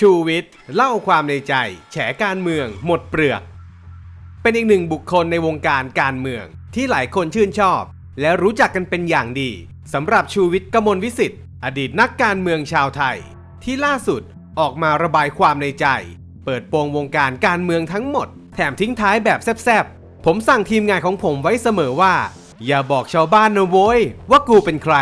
ชูวิทย์เล่าความในใจ แฉการเมืองหมดเปลือก เป็นอีกหนึ่งบุคคลในวงการการเมือง ที่หลายคนชื่นชอบ และรู้จักกันเป็นอย่างดีสำหรับชูวิทย์กมลวิสิทธิ์อดีตนักการเมืองชาวไทย ที่ล่าสุดออกมาระบายความในใจ เปิดโปงวงการการเมืองทั้งหมด แถมทิ้งท้ายแบบแซบๆผมสั่งทีมงานของผมไว้เสมอว่า อย่าบอกชาวบ้านนะโว้ยว่ากูเป็นใคร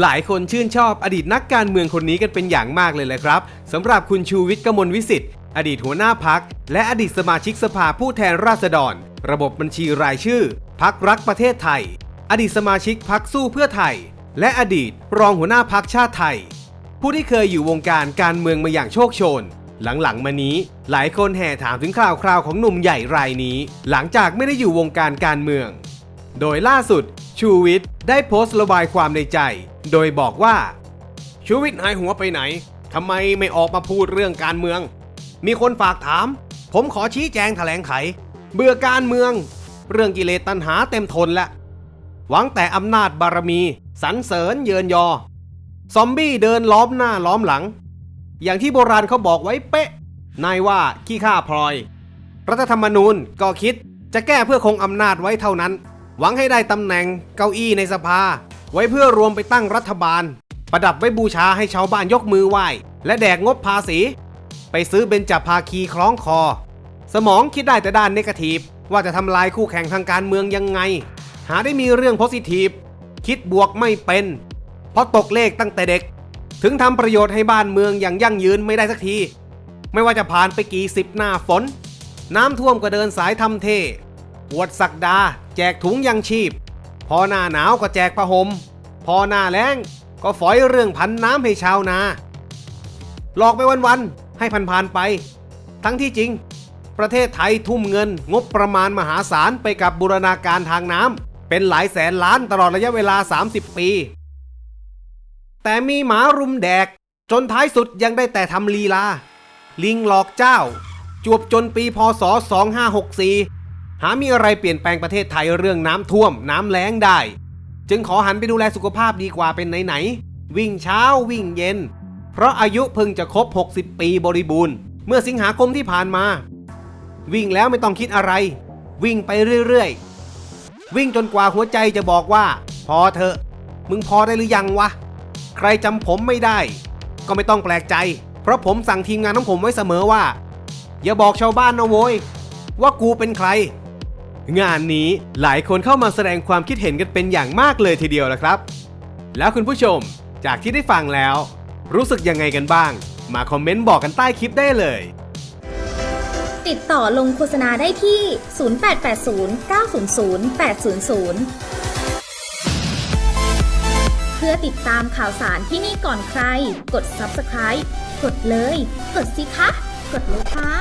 หลายคนชื่นชอบอดีตนักการเมืองคนนี้กันเป็นอย่างมากเลยแหละครับสำหรับคุณชูวิทย์กมลวิสิทธิ์อดีตหัวหน้าพัก และอดีตสมาชิกสภาผู้แทนราษฎร ระบบบัญชีรายชื่อ พักรักประเทศไทย อดีตสมาชิกพักสู้เพื่อไทย และอดีตรองหัวหน้าพักชาติไทย ผู้ที่เคยอยู่วงการการเมืองมาอย่างโชคโชน หลังๆมานี้ หลายคนแห่ถามถึงข่าวคราวของหนุ่มใหญ่รายนี้ หลังจากไม่ได้อยู่วงการการเมือง โดยล่าสุด ชูวิทย์ได้โพสต์ระบายความในใจ โดยบอกว่า ชูวิทย์หายหัวไปไหนทำไมไม่ออกมาพูดเรื่องการเมือง มีคนฝากถาม ผมขอชี้แจงแถลงไข เบื่อการเมือง เรื่องกิเลสตัณหาเต็มทนล้วหวังแต่อำนาจบารมีสรรเสริญเยินยอ ซอมบี้เดินล้อมหน้าล้อมหลัง อย่างที่โบราณเขาบอกไว้เป๊ะ นายว่าขี้ข้าพลอย รัฐธรรมนูญก็คิดจะแก้เพื่อคงอำนาจไว้เท่านั้น หวังให้ได้ตำแหน่งเก้าอี้ในสภา ไว้เพื่อรวมไปตั้งรัฐบาล ประดับไว้บูชาให้ชาวบ้านยกมือไหว้ และแดกงบภาษี ไปซื้อเบญจภาคีคล้องคอ สมองคิดได้แต่ด้านเนกาทีฟว่าจะทำลายคู่แข่งทางการเมืองยังไง หาได้มีเรื่องโพสิทีฟคิดบวกไม่เป็น เพราะตกเลขตั้งแต่เด็ก ถึงทำประโยชน์ให้บ้านเมืองอย่างยั่งยืนไม่ได้สักที ไม่ว่าจะผ่านไปกี่สิบหน้าฝน น้ำท่วมก็เดินสายทำเท ปวดสักดา แจกถุงยังชีพ พอหน้าหนาวก็แจกผ้าห่มพอหน้าแล้งก็ฝอยเรื่องพันน้ำให้ชาวนา หลอกไปวันๆให้ผ่านๆไป ทั้งที่จริง ประเทศไทยทุ่มเงินงบประมาณมหาศาลไปกับบูรณาการทางน้ำเป็นหลายแสนล้านตลอดระยะเวลา 30 ปี แต่มีหมารุมแดก จนท้ายสุดยังได้แต่ทำลีลา ลิงหลอกเจ้า จวบจนปีพศ 2564 หามีอะไรเปลี่ยนแปลงประเทศไทยเรื่องน้ำท่วม น้ำแล้งได้ จึงขอหันไปดูแลสุขภาพดีกว่าเป็นไหนๆวิ่งเช้าวิ่งเย็น เพราะอายุเพิ่งจะครบ 60 ปีบริบูรณ์ เมื่อสิงหาคมที่ผ่านมา วิ่งแล้วไม่ต้องคิดอะไร วิ่งไปเรื่อยๆ วิ่งจนกว่าหัวใจจะบอกว่า พอเถอะ มึงพอได้หรือยังวะ ใครจำผมไม่ได้ ก็ไม่ต้องแปลกใจ เพราะผมสั่งทีมงานของผมไว้เสมอว่า อย่าบอกชาวบ้านนะโว้ยว่ากูเป็นใคร งานนี้หลายคนเข้ามาแสดงความคิดเห็นกันเป็นอย่างมากเลยทีเดียวละครับ แล้วคุณผู้ชมจากที่ได้ฟังแล้ว รู้สึกยังไงกันบ้าง มาคอมเมนต์บอกกันใต้คลิปได้เลย ติดต่อลงโฆษณาได้ที่ 0880 900 800เพื่อติดตามข่าวสารที่นี่ก่อนใคร กด subscribe กดเลย กดสิคะ กดเลยค่ะ